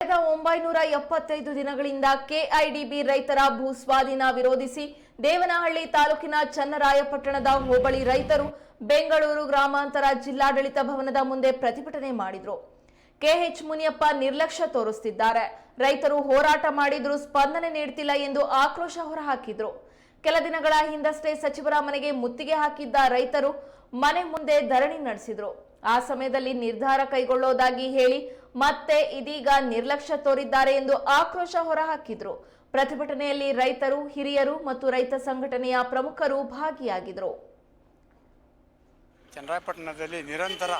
ಕಳೆದ ಒಂಬೈನೂರ ಎಪ್ಪತ್ತೈದು ದಿನಗಳಿಂದ ಕೆಐಡಿಬಿ ರೈತರ ಭೂ ಸ್ವಾಧೀನ ವಿರೋಧಿಸಿ ದೇವನಹಳ್ಳಿ ತಾಲೂಕಿನ ಚನ್ನರಾಯಪಟ್ಟಣದ ಹೋಬಳಿ ರೈತರು ಬೆಂಗಳೂರು ಗ್ರಾಮಾಂತರ ಜಿಲ್ಲಾಡಳಿತ ಭವನದ ಮುಂದೆ ಪ್ರತಿಭಟನೆ ಮಾಡಿದ್ರು. ಕೆಎಚ್ ಮುನಿಯಪ್ಪ ನಿರ್ಲಕ್ಷ್ಯ ತೋರಿಸುತ್ತಿದ್ದಾರೆ ರೈತರು ಹೋರಾಟ ಮಾಡಿದರೂ ಸ್ಪಂದನೆ ನೀಡ್ತಿಲ್ಲ ಎಂದು ಆಕ್ರೋಶ ಹೊರಹಾಕಿದ್ರು. ಕೆಲ ದಿನಗಳ ಹಿಂದಷ್ಟೇ ಸಚಿವರ ಮನೆಗೆ ಮುತ್ತಿಗೆ ಹಾಕಿದ್ದ ರೈತರು ಮನೆ ಮುಂದೆ ಧರಣಿ ನಡೆಸಿದ್ರು. ಆ ಸಮಯದಲ್ಲಿ ನಿರ್ಧಾರ ಕೈಗೊಳ್ಳೋದಾಗಿ ಹೇಳಿ ಮತ್ತೆ ಇದೀಗ ನಿರ್ಲಕ್ಷ್ಯ ತೋರಿದ್ದಾರೆ ಎಂದು ಆಕ್ರೋಶ ಹೊರಹಾಕಿದ್ರು. ಪ್ರತಿಭಟನೆಯಲ್ಲಿ ರೈತರು, ಹಿರಿಯರು ಮತ್ತು ರೈತ ಸಂಘಟನೆಯ ಪ್ರಮುಖರು ಭಾಗಿಯಾಗಿದ್ರು. ಚನ್ನರಾಯಪಟ್ಟಣದಲ್ಲಿ ನಿರಂತರ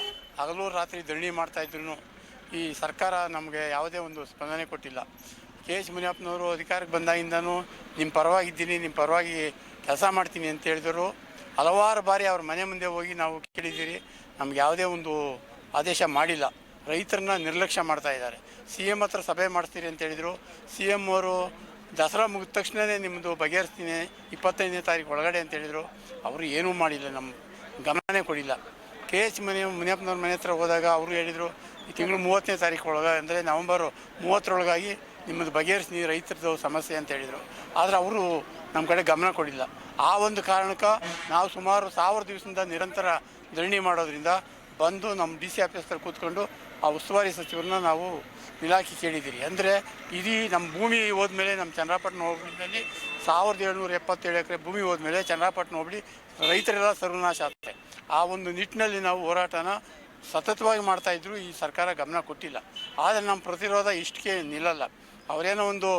ಹಗಲು ರಾತ್ರಿ ಧರಣಿ ಮಾಡ್ತಾ ಇದ್ರು ಈ ಸರ್ಕಾರ ನಮಗೆ ಯಾವುದೇ ಒಂದು ಸ್ಪಂದನೆ ಕೊಟ್ಟಿಲ್ಲ. ಕೆ ಎಚ್ ಮುನಿಯಪ್ಪನವರು ಅಧಿಕಾರಕ್ಕೆ ಬಂದಾಗಿಂದನೂ ನಿಮ್ಮ ಪರವಾಗಿದ್ದೀನಿ ನಿಮ್ಮ ಪರವಾಗಿ ಕೆಲಸ ಮಾಡ್ತೀನಿ ಅಂತ ಹೇಳಿದರು. ಹಲವಾರು ಬಾರಿ ಅವ್ರ ಮನೆ ಮುಂದೆ ಹೋಗಿ ನಾವು ಕೇಳಿದ್ದೀರಿ. ನಮ್ಗೆ ಯಾವುದೇ ಒಂದು ಆದೇಶ ಮಾಡಿಲ್ಲ. ರೈತರನ್ನ ನಿರ್ಲಕ್ಷ್ಯ ಮಾಡ್ತಾ ಇದ್ದಾರೆ. ಸಿ ಎಂ ಹತ್ರ ಸಭೆ ಮಾಡ್ತೀರಿ ಅಂತ ಹೇಳಿದರು. ಸಿ ಎಂ ಅವರು ದಸರಾ ಮುಗಿದ ತಕ್ಷಣವೇ ನಿಮ್ಮದು ಬಗೆಹರಿಸ್ತೀನಿ, ಇಪ್ಪತ್ತೈದನೇ ತಾರೀಕು ಒಳಗಡೆ ಅಂತ ಹೇಳಿದರು. ಅವರು ಏನೂ ಮಾಡಿಲ್ಲ ನಮ್ಮ ಗಮನನೇ ಕೊಡಿಲ್ಲ. ಕೆ ಎಚ್ ಮನೆ, ಮುನಿಯಪ್ಪನವ್ರ ಮನೆ ಹತ್ರ ಹೋದಾಗ ಅವರು ಹೇಳಿದರು, ಈ ತಿಂಗಳು ಮೂವತ್ತನೇ ತಾರೀಕು ಒಳಗೆ, ಅಂದರೆ ನವಂಬರು ಮೂವತ್ತರೊಳಗಾಗಿ ನಿಮ್ಮದು ಬಗೆಹರಿಸ್ತೀನಿ, ರೈತರದ್ದು ಸಮಸ್ಯೆ ಅಂತ ಹೇಳಿದರು. ಆದರೆ ಅವರು ನಮ್ಮ ಕಡೆ ಗಮನ ಕೊಡಿಲ್ಲ. ಆ ಒಂದು ಕಾರಣಕ್ಕೆ ನಾವು ಸುಮಾರು ಸಾವಿರ ದಿವಸದಿಂದ ನಿರಂತರ ಧರಣಿ ಮಾಡೋದ್ರಿಂದ ಬಂದು ನಮ್ಮ ಡಿ ಸಿ ಆಫೀಸ್ ಹತ್ರ ಕೂತ್ಕೊಂಡು ಆ ಉಸ್ತುವಾರಿ ಸಚಿವರನ್ನ ನಾವು ಇಲಾಖೆ ಕೇಳಿದ್ದೀರಿ. ಅಂದರೆ ಇಡೀ ನಮ್ಮ ಭೂಮಿ ಹೋದ್ಮೇಲೆ ನಮ್ಮ ಚಂದ್ರಾಪಟ್ಟಣ ಹೋಬಳಿನಲ್ಲಿ ಸಾವಿರದ ಏಳ್ನೂರ ಎಪ್ಪತ್ತೇಳು ಎಕರೆ ಭೂಮಿ ಹೋದ್ಮೇಲೆ ಚಂದ್ರಾಪಟ್ಟಣ ಹೋಬಳಿ ರೈತರೆಲ್ಲ ಸರ್ವನಾಶ ಆಗ್ತದೆ ಆ ಒಂದು ನಿಟ್ಟಿನಲ್ಲಿ ನಾವು ಹೋರಾಟನ ಸತತವಾಗಿ ಮಾಡ್ತಾಯಿದ್ರು ಈ ಸರ್ಕಾರ ಗಮನ ಕೊಟ್ಟಿಲ್ಲ. ಆದರೆ ನಮ್ಮ ಪ್ರತಿರೋಧ ಇಷ್ಟಕ್ಕೆ ನಿಲ್ಲಲ್ಲ. ಅವರೇನೋ ಒಂದು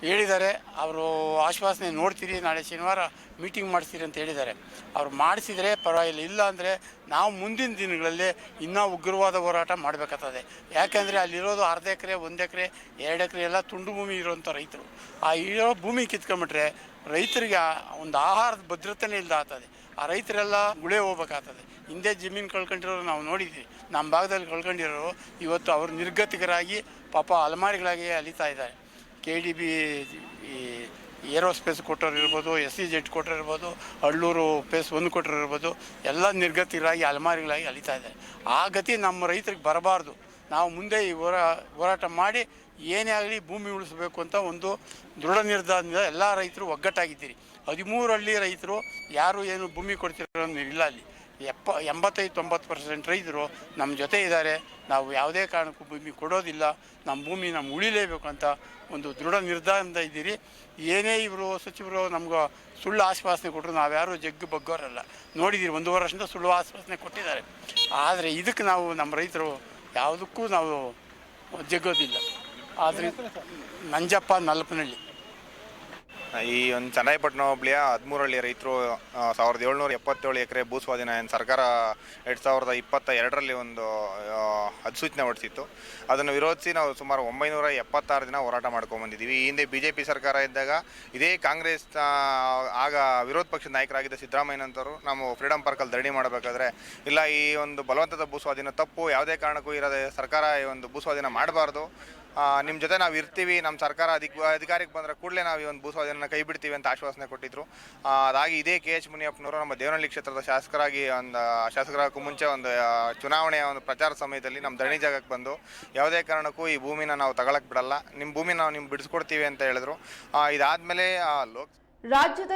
ಹೇಳಿದ್ದಾರೆ. ಅವರು ಆಶ್ವಾಸನೆ ನೋಡ್ತೀರಿ, ನಾಳೆ ಶನಿವಾರ ಮೀಟಿಂಗ್ ಮಾಡಿಸ್ತೀರಿ ಅಂತ ಹೇಳಿದ್ದಾರೆ. ಅವ್ರು ಮಾಡಿಸಿದರೆ ಪರವಾಗಿಲ್ಲ. ಇಲ್ಲ ಅಂದರೆ ನಾವು ಮುಂದಿನ ದಿನಗಳಲ್ಲಿ ಇನ್ನೂ ಉಗ್ರವಾದ ಹೋರಾಟ ಮಾಡಬೇಕಾಗ್ತದೆ. ಯಾಕೆಂದರೆ ಅಲ್ಲಿರೋದು ಅರ್ಧ ಎಕರೆ, ಒಂದು ಎಕರೆ, ಎರಡು ಎಕರೆ ಎಲ್ಲ ತುಂಡು ಭೂಮಿ ಇರೋಂಥ ರೈತರು. ಆ ಇರೋ ಭೂಮಿ ಕಿತ್ಕೊಂಬಿಟ್ರೆ ರೈತರಿಗೆ ಒಂದು ಆಹಾರದ ಭದ್ರತೆನೇ ಇಲ್ಲದ ಆಗ್ತದೆ. ಆ ರೈತರೆಲ್ಲ ಗುಳೆ ಹೋಗ್ಬೇಕಾಗ್ತದೆ. ಹಿಂದೆ ಜಮೀನು ಕಳ್ಕೊಂಡಿರೋರು ನಾವು ನೋಡಿದ್ವಿ. ನಮ್ಮ ಭಾಗದಲ್ಲಿ ಕಳ್ಕೊಂಡಿರೋರು ಇವತ್ತು ಅವರು ನಿರ್ಗತಿಕರಾಗಿ ಪಾಪ ಅಲೆಮಾರಿಗಳಾಗಿ ಅಲಿತಾ ಇದ್ದಾರೆ. ಕೆ ಡಿ ಬಿ ಏರೋಸ್ಪೇಸ್ ಕೊಟ್ಟರು ಇರ್ಬೋದು ಎಸ್ ಸಿ ಜೆಡ್ ಕೊಟ್ಟರು ಇರ್ಬೋದು, ಹಳ್ಳೂರು ಪೇಸ್ ಒಂದು ಕೊಟ್ಟರು ಇರ್ಬೋದು, ಎಲ್ಲ ನಿರ್ಗತಿಗಳಾಗಿ, ಅಲ್ಮಾರಿಗಳಾಗಿ ಅಲಿತಾ ಇದೆ ಆ ಗತಿ ನಮ್ಮ ರೈತರಿಗೆ ಬರಬಾರ್ದು. ನಾವು ಮುಂದೆ ಈ ಹೋರಾ, ಹೋರಾಟ ಮಾಡಿ ಏನೇ ಆಗಲಿ ಭೂಮಿ ಉಳಿಸಬೇಕು ಅಂತ ಒಂದು ದೃಢ ನಿರ್ಧಾರದಿಂದ ಎಲ್ಲ ರೈತರು ಒಗ್ಗಟ್ಟಾಗಿದ್ದೀರಿ. ಹದಿಮೂರು ಹಳ್ಳಿ ರೈತರು ಯಾರು ಏನು ಭೂಮಿ ಕೊಡ್ತಿರೋ ಇಲ್ಲ ಅಲ್ಲಿ. ಎಪ್ಪ, ಎಂಬತ್ತೈದು ತೊಂಬತ್ತು ಪರ್ಸೆಂಟ್ ರೈತರು ನಮ್ಮ ಜೊತೆ ಇದ್ದಾರೆ. ನಾವು ಯಾವುದೇ ಕಾರಣಕ್ಕೂ ಭೂಮಿ ಕೊಡೋದಿಲ್ಲ. ನಮ್ಮ ಭೂಮಿ ನಮ್ಮ ಉಳಿಲೇಬೇಕು ಅಂತ ಒಂದು ದೃಢ ನಿರ್ಧಾರದಿಂದ ಇದ್ದೀರಿ. ಏನೇ ಇವರು ಸಚಿವರು ನಮ್ಗೆ ಸುಳ್ಳು ಆಶ್ವಾಸನೆ ಕೊಟ್ಟರು ನಾವ್ಯಾರು ಜಗ್ಗು ಬಗ್ಗೋರಲ್ಲ. ನೋಡಿದ್ದೀರಿ ಒಂದೂವರೆ ವರ್ಷದಿಂದ ಸುಳ್ಳು ಆಶ್ವಾಸನೆ ಕೊಟ್ಟಿದ್ದಾರೆ. ಆದರೆ ಇದಕ್ಕೆ ನಾವು ನಮ್ಮ ರೈತರು ಯಾವುದಕ್ಕೂ ನಾವು ಜಗ್ಗೋದಿಲ್ಲ. ಆದರೆ ನಂಜಪ್ಪ ನಲ್ಪನಹಳ್ಳಿ ಈ ಒಂದು ಚನ್ನರಾಯಪಟ್ಟಣ ಹೋಬಳಿಯ ಹದಿಮೂರಳ್ಳಿ ರೈತರು ಸಾವಿರದ ಏಳ್ನೂರ ಎಪ್ಪತ್ತೇಳು ಎಕರೆ ಭೂಸ್ವಾಧೀನ ಏನು ಸರ್ಕಾರ ಎರಡು ಸಾವಿರದ ಇಪ್ಪತ್ತ ಎರಡರಲ್ಲಿ ಒಂದು ಅಧಿಸೂಚನೆ ಹೊರಡಿಸಿತ್ತು ಅದನ್ನು ವಿರೋಧಿಸಿ ನಾವು ಸುಮಾರು ಒಂಬೈನೂರ ಎಪ್ಪತ್ತಾರು ದಿನ ಹೋರಾಟ ಮಾಡ್ಕೊಂಡ್ಬಂದಿದ್ದೀವಿ ಈ ಹಿಂದೆ ಬಿ ಜೆ ಪಿ ಸರ್ಕಾರ ಇದ್ದಾಗ ಇದೇ ಕಾಂಗ್ರೆಸ್ ಆಗ ವಿರೋಧ ಪಕ್ಷದ ನಾಯಕರಾಗಿದ್ದ ಸಿದ್ದರಾಮಯ್ಯನಂತರು ನಾವು ಫ್ರೀಡಮ್ ಪಾರ್ಕಲ್ಲಿ ಧರಣಿ ಮಾಡಬೇಕಾದ್ರೆ, ಇಲ್ಲ ಈ ಒಂದು ಬಲವಂತದ ಭೂಸ್ವಾಧೀನ ತಪ್ಪು, ಯಾವುದೇ ಕಾರಣಕ್ಕೂ ಇರೋದೇ ಸರ್ಕಾರ ಈ ಒಂದು ಭೂ ಸ್ವಾಧೀನ ಮಾಡಬಾರ್ದು. ನಿಮ್ಮ ಜೊತೆ ನಾವು ಇರ್ತೀವಿ ನಮ್ಮ ಸರ್ಕಾರ ಅಧಿಕ, ಅಧಿಕಾರಿಗೆ ಬಂದರೆ ಕೂಡಲೇ ನಾವು ಈ ಒಂದು ಭೂಸ್ವಾಧೀನ ಕೈ ಬಿಡ್ತೀವಿ ಅಂತ ಆಶ್ವಾಸನೆ ಕೊಟ್ಟಿದ್ರು. ಅದಾಗಿ ಇದೇ ಕೆ ಎಚ್ ಮುನಿಯಪ್ಪನವರು ನಮ್ಮ ದೇವನಹಳ್ಳಿ ಕ್ಷೇತ್ರದ ಶಾಸಕರಾಗಿ ಒಂದು ಶಾಸಕರಾಗಕ್ಕೂ ಮುಂಚೆ ಒಂದು ಚುನಾವಣೆಯ ಒಂದು ಪ್ರಚಾರ ಸಮಯದಲ್ಲಿ ನಮ್ಮ ಧರಣಿ ಜಾಗಕ್ಕೆ ಬಂದು ಯಾವುದೇ ಕಾರಣಕ್ಕೂ ಈ ಭೂಮಿನ ನಾವು ತಗೊಳಕ್ ಬಿಡಲ್ಲ. ನಿಮ್ಮ ಭೂಮಿ ನಾವು ನಿಮ್ಗೆ ಬಿಡಿಸ್ಕೊಡ್ತೀವಿ ಅಂತ ಹೇಳಿದ್ರು. ಇದಾದಮೇಲೆ ಲೋಕ್ ರಾಜ್ಯದಲ್ಲಿ